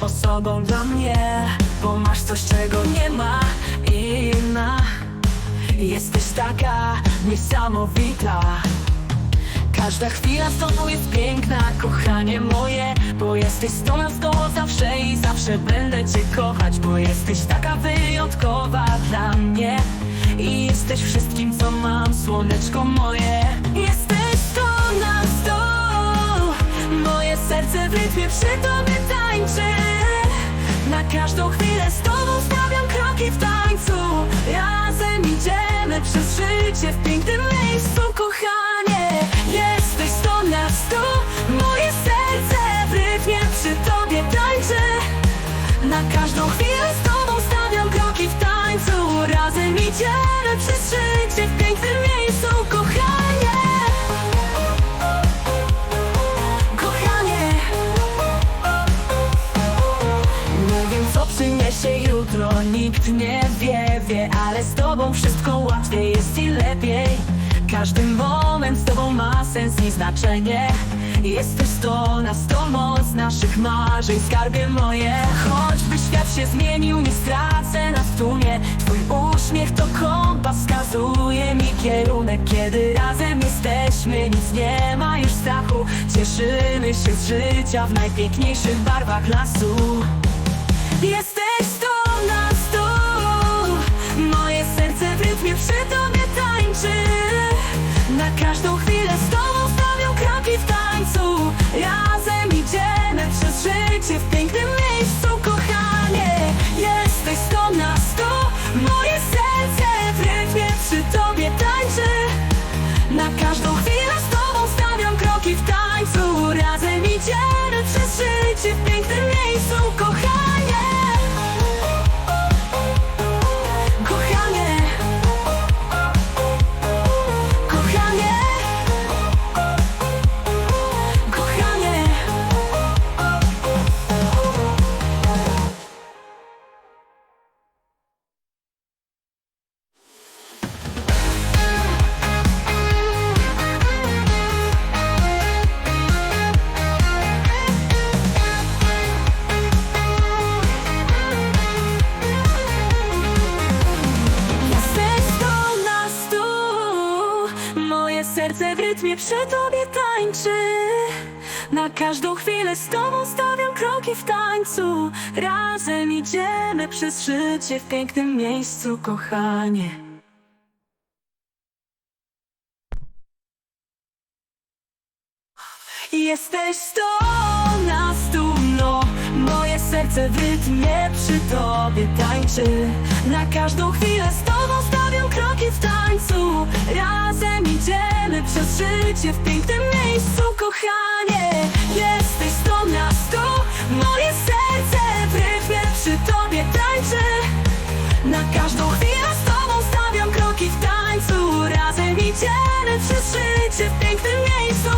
osobą dla mnie Bo masz coś, czego nie ma inna Jesteś taka niesamowita. Każda chwila z tobą jest piękna, kochanie moje Bo jesteś z tobą zawsze i zawsze będę cię kochać Bo jesteś taka wyjątkowa dla mnie. I jesteś wszystkim co mam, słoneczko moje. Jesteś sto na sto. Moje serce w rytmie przy tobie każdą chwilę z tobą stawiam kroki w tańcu. Razem idziemy przez życie w pięknym miejscu, kochanie. Jesteś sto na sto Moje serce w rytmie przy tobie tańczy. Na każdą chwilę z tobą stawiam kroki w tańcu. Razem idziemy nikt nie wie, wie Ale z tobą wszystko łatwiej jest i lepiej. Każdy moment z tobą ma sens i znaczenie. Jesteś sto na sto moc naszych marzeń, skarbie moje. Choćby świat się zmienił, nie stracę nas w tłumie. Twój uśmiech to kompas, wskazuje mi kierunek. Kiedy razem jesteśmy, nic nie ma już strachu. Cieszymy się z życia w najpiękniejszych barwach lasu. Jesteś sto rytmie przy tobie tańczy Na każdą chwilę z tobą stawiam kroki w tańcu. Razem idziemy przez życie w pięknym miejscu, kochanie. Jesteś sto na no Moje serce w rytmie przy tobie tańczy. Na każdą chwilę z tobą Razem idziemy przez życie w pięknym miejscu, kochanie. Jesteś sto na sto Moje serce. W rytmie przy tobie tańczy Na każdą chwilę z tobą stawiam kroki w tańcu. Razem idziemy przez życie w pięknym miejscu